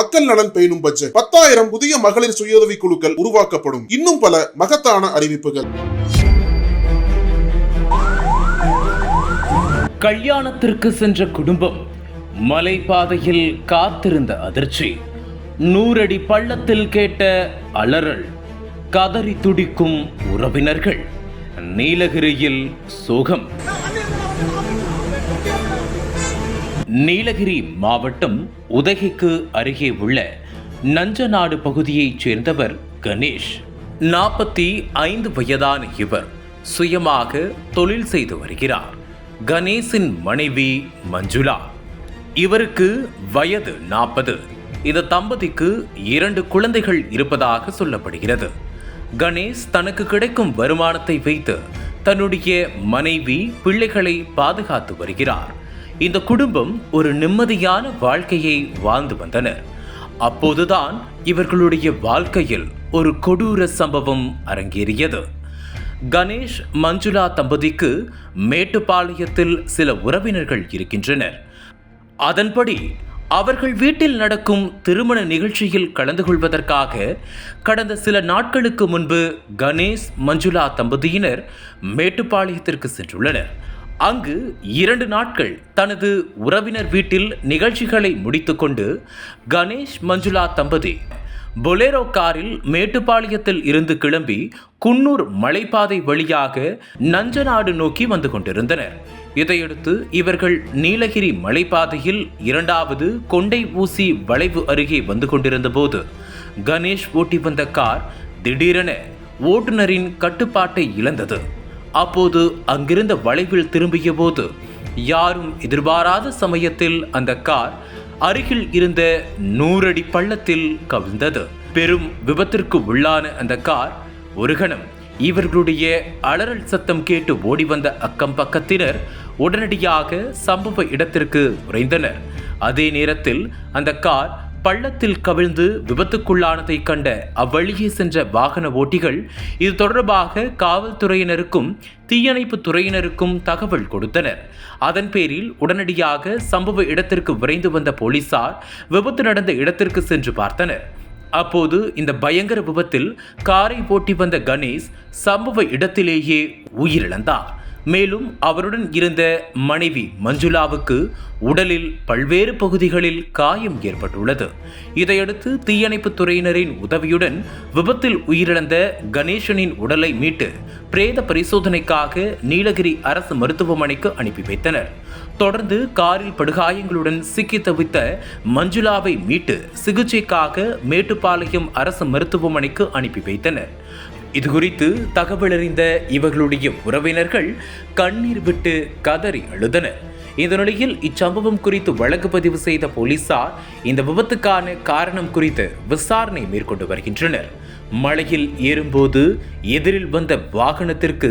மக்கள் நலன் பேணும் பட்ஜெட். பத்தாயிரம் புதிய மகளிர் சுயுதவி குழுக்கள் உருவாக்கப்படும். இன்னும் பல மகத்தான அறிவிப்புகள். கல்யாணத்திற்கு சென்ற குடும்பம் மலைப்பாதையில் காத்திருந்த அதிர்ச்சி. நூறடி பள்ளத்தில் கேட்ட அலறல். கதறி துடிக்கும் உறவினர்கள். நீலகிரியில் சோகம். நீலகிரி மாவட்டம் உதகைக்கு அருகே உள்ள நஞ்சநாடு பகுதியைச் சேர்ந்தவர் கணேஷ். நாற்பத்தி ஐந்து வயதான இவர் சுயமாக தொழில் செய்து வருகிறார். கணேஷின் மனைவி மஞ்சுளா. இவருக்கு வயது நாற்பது. இந்த தம்பதிக்கு இரண்டு குழந்தைகள் இருப்பதாக சொல்லப்படுகிறது. கணேஷ் தனக்கு கிடைக்கும் வருமானத்தை வைத்து தன்னுடைய மனைவி பிள்ளைகளை பாதுகாத்து வருகிறார். இந்த குடும்பம் ஒரு நிம்மதியான வாழ்க்கையை வாழ்ந்து வந்தனர். அப்போதுதான் இவர்களுடைய வாழ்க்கையில் ஒரு கொடூர சம்பவம் அரங்கேறியது. கணேஷ் மஞ்சுளா தம்பதிக்கு மேட்டுப்பாளையத்தில் சில உறவினர்கள் இருக்கின்றனர். அதன்படி அவர்கள் வீட்டில் நடக்கும் திருமண நிகழ்ச்சியில் கலந்து கொள்வதற்காக கடந்த சில நாட்களுக்கு முன்பு கணேஷ் மஞ்சுளா தம்பதியினர் மேட்டுப்பாளையத்திற்கு சென்றுள்ளனர். அங்கு இரண்டு நாட்கள் தனது உறவினர் வீட்டில் நிகழ்ச்சிகளை முடித்துக்கொண்டு கணேஷ் மஞ்சுளா தம்பதி பொலேரோ காரில் மேட்டுப்பாளையத்தில் இருந்து கிளம்பி குன்னூர் மலைப்பாதை வழியாக நஞ்சநாடு நோக்கி வந்து கொண்டிருந்தனர். இதையடுத்து இவர்கள் நீலகிரி மலைப்பாதையில் இரண்டாவது கொண்டை ஊசி வளைவு அருகே வந்து கொண்டிருந்தபோது கணேஷ் ஓட்டி வந்த கார் திடீரென ஓட்டுநரின் கட்டுப்பாட்டை இழந்தது. அப்போது அங்கிருந்த வளைவில் திரும்பிய போது யாரும் எதிர்பாராத சமயத்தில் அந்த கார் அருகில் இருந்த நூறடி பள்ளத்தில் கவிழ்ந்தது. பெரும் விபத்திற்கு உள்ளான அந்த கார் ஒரு கணம் இவர்களுடைய அலறல் சத்தம் கேட்டு ஓடி வந்த அக்கம் பக்கத்தினர் உடனடியாக சம்பவ இடத்திற்கு விரைந்தனர் அதே நேரத்தில் அந்த கார் பள்ளத்தில் கவிழ்ந்து விபத்துக்குள்ளானதை கண்ட அவ்வழியே சென்ற வாகன ஓட்டிகள் இது தொடர்பாக காவல்துறையினருக்கும் தீயணைப்பு துறையினருக்கும் தகவல் கொடுத்தனர். அதன் பேரில் உடனடியாக சம்பவ இடத்திற்கு விரைந்து வந்த போலீசார் விபத்து நடந்த இடத்திற்கு சென்று பார்த்தனர். அப்போது இந்த பயங்கர விபத்தில் காரை ஓட்டி வந்த கணேஷ் சம்பவ இடத்திலேயே உயிரிழந்தார். மேலும் அவருடன் இருந்த மனைவி மஞ்சுளாவுக்கு உடலில் பல்வேறு பகுதிகளில் காயம் ஏற்பட்டுள்ளது. இதையடுத்து தீயணைப்பு துறையினரின் உதவியுடன் விபத்தில் உயிரிழந்த கணேசனின் உடலை மீட்டு பிரேத பரிசோதனைக்காக நீலகிரி அரசு மருத்துவமனைக்கு அனுப்பி வைத்தனர். தொடர்ந்து காரில் படுகாயங்களுடன் சிக்கி தவித்த மஞ்சுளாவை மீட்டு சிகிச்சைக்காக மேட்டுப்பாளையம் அரசு மருத்துவமனைக்கு அனுப்பி வைத்தனர். இதுகுறித்து தகவலறிந்த இவர்களுடைய உறவினர்கள் கண்ணீர் விட்டு கதறி அழுதனர். இந்த நிலையில் இச்சம்பவம் குறித்து வழக்கு பதிவு செய்த போலீசார் இந்த விபத்துக்கான காரணம் குறித்து விசாரணை மேற்கொண்டு வருகின்றனர். மலையில் ஏறும்போது எதிரில் வந்த வாகனத்திற்கு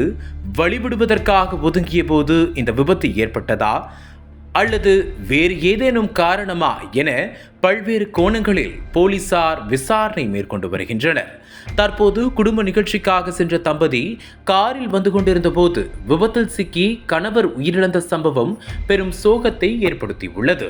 வழிவிடுவதற்காக ஒதுங்கிய போது இந்த விபத்து ஏற்பட்டதா? அல்லது வேறு ஏதேனும் காரணமா என பல்வேறு கோணங்களில் போலீசார் விசாரணை மேற்கொண்டு வருகின்றனர். தற்போது குடும்ப நிகழ்ச்சிக்காக சென்ற தம்பதி காரில் வந்து கொண்டிருந்த போது விபத்தில் சிக்கி கணவர் உயிரிழந்த சம்பவம் பெரும் சோகத்தை ஏற்படுத்தியுள்ளது.